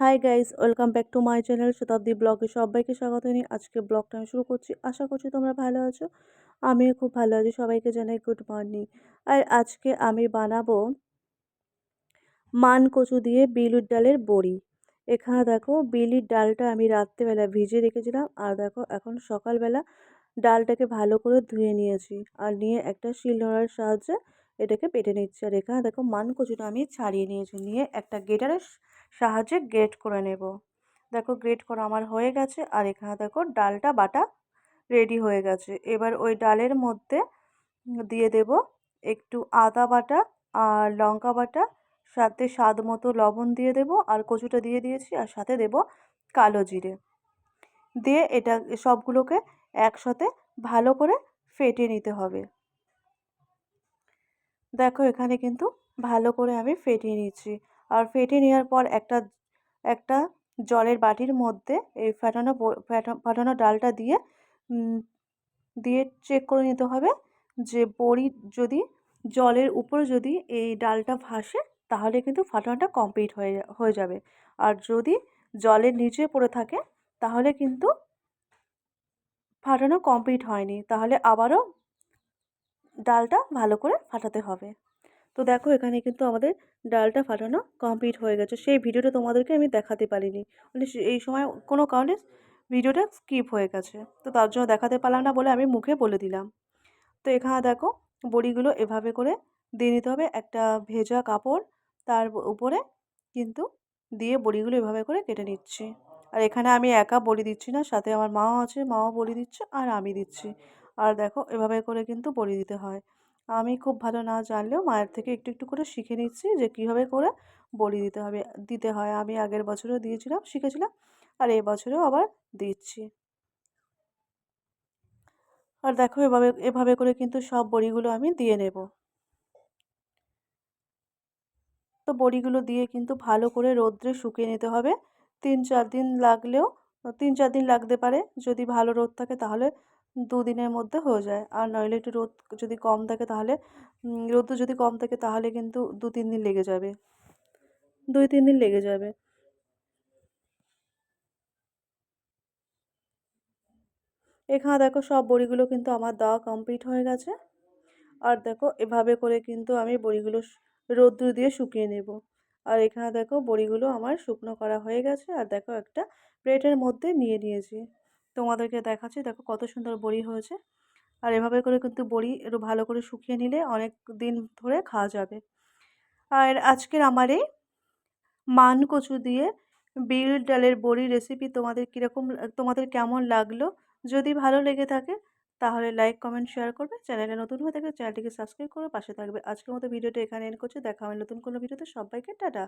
Hi guys welcome back to my channel Shatabdi ব্লগে সবাইকে স্বাগত জানিয়ে আজকে ব্লগটা আমি শুরু করছি। আশা করছি তোমরা ভালো আছো, আমিও খুব ভালো আছি, সবাইকে জানাই গুড মর্নিং আর আজকে আমি বানাবো মান কচু দিয়ে বিলুর ডালের বড়ি। এখানে দেখো বিলির ডালটা আমি রাত্রেবেলা ভিজে রেখেছিলাম, আর দেখো এখন সকালবেলা ডালটাকে ভালো করে ধুয়ে নিয়েছি, আর নিয়ে একটা শিলনোড়ার সাহায্যে এটাকে পেটে নিচ্ছি। আর এখানে দেখো মান কচুটা আমি ছাড়িয়ে নিয়েছি, নিয়ে একটা গেটারের সাহায্যে গ্রেট করে নেব। দেখো গ্রেট করা আমার হয়ে গেছে আর এখানে দেখো ডালটা, বাটা রেডি হয়ে গেছে। এবার ওই ডালের মধ্যে দিয়ে দেব একটু আদা বাটা আর লঙ্কা বাটা, সাথে স্বাদ মতো লবণ দিয়ে দেব আর কচুটা দিয়ে দিয়েছি আর সাথে দেব কালো জিরে। দিয়ে এটা সবগুলোকে একসাথে ভালো করে ফেটে নিতে হবে। দেখো এখানে কিন্তু ভালো করে আমি ফেটিয়ে নিচ্ছি। আর ফেটে নেওয়ার পর একটা একটা জলের বাটির মধ্যে এই ফেটানো ফাটানো ডালটা দিয়ে দিয়ে চেক করে নিতে হবে যে বড়ি যদি, জলের উপরে যদি এই ডালটা ভাসে তাহলে কিন্তু ফাটানোটা কমপ্লিট হয়ে হয়ে যাবে। আর যদি জলের নিচে পড়ে থাকে তাহলে কিন্তু ফাটানো কমপ্লিট হয়নি। তাহলে আবারও ডালটা ভালো করে ফাটাতে হবে। তো দেখো এখানে কিন্তু আমাদের ডালটা ফাটানো কমপ্লিট হয়ে গেছে। সেই ভিডিওটা তোমাদেরকে আমি দেখাতে পারিনি। মানে এই সময় কোনো কারণে ভিডিওটা স্কিপ হয়ে গেছে। তো তার জন্য দেখাতে পারলাম না বলে আমি মুখে বলে দিলাম। তো এখানে দেখো বড়িগুলো এভাবে করে দিয়ে নিতে হবে। একটা ভেজা কাপড় তার উপরে কিন্তু দিয়ে বড়িগুলো এভাবে করে কেটে নিচ্ছি। আর এখানে আমি একা বড়ি দিচ্ছি না, সাথে আমার মাও আছে, মাও বড়ি দিচ্ছে আর আমি দিচ্ছি। আর দেখো এভাবে করে কিন্তু বড়ি দিতে হয়। আমি খুব ভালো না জানলেও মায়ের থেকে একটু একটু করে শিখে নিচ্ছি যে কীভাবে করে বড়ি দিতে হবে, দিতে হয়। আমি আগের বছরও দিয়েছিলাম, শিখেছিলাম, আর এই বছরেও আবার দিচ্ছি। আর দেখো এভাবে এভাবে করে কিন্তু সব বড়িগুলো আমি দিয়ে নেব। তো বড়িগুলো দিয়ে কিন্তু ভালো করে রোদ্রে শুকিয়ে নিতে হবে। তিন, চার দিন লাগলেও তিন চার দিন লাগতে পারে। যদি ভালো রোদ থাকে তাহলে দুদিনের মধ্যে হয়ে যায়। আর নইলে একটু রোদ যদি কম থাকে তাহলে রোদ যদি কম থাকে তাহলে কিন্তু দু তিন দিন লেগে যাবে। দুই তিন দিন লেগে যাবে। এখানে দেখো সব বড়িগুলো কিন্তু আমার দেওয়া কমপ্লিট হয়ে গেছে। আর দেখো এভাবে করে কিন্তু আমি বড়িগুলো রোদ্দুর দিয়ে শুকিয়ে নেব। আর এখানে দেখো বড়িগুলো আমার শুকনো করা হয়ে গেছে। আর দেখো একটা প্লেটের মধ্যে নিয়ে নিয়েছি। তোমাদেরকে দেখাচ্ছি, দেখো কত সুন্দর বড়ি হয়েছে। আর এভাবে করে কিন্তু বড়ি একটু ভালো করে শুকিয়ে নিলে অনেক দিন ধরে খাওয়া যাবে। আর আজকের আমার এই মান কচু দিয়ে বিউর ডালের বড়ি রেসিপি তোমাদের কীরকম তোমাদের কেমন লাগল? যদি ভালো লেগে থাকে তাহলে লাইক, কমেন্ট, শেয়ার করবে। চ্যানেলে নতুন হয়ে থাকলে চ্যানেলটিকে সাবস্ক্রাইব করে। পাশে থাকবে আজকের মতো ভিডিওটা এখানে এন করছে। দেখা হবে নতুন কোনো ভিডিওতে। সবাইকে টাটা।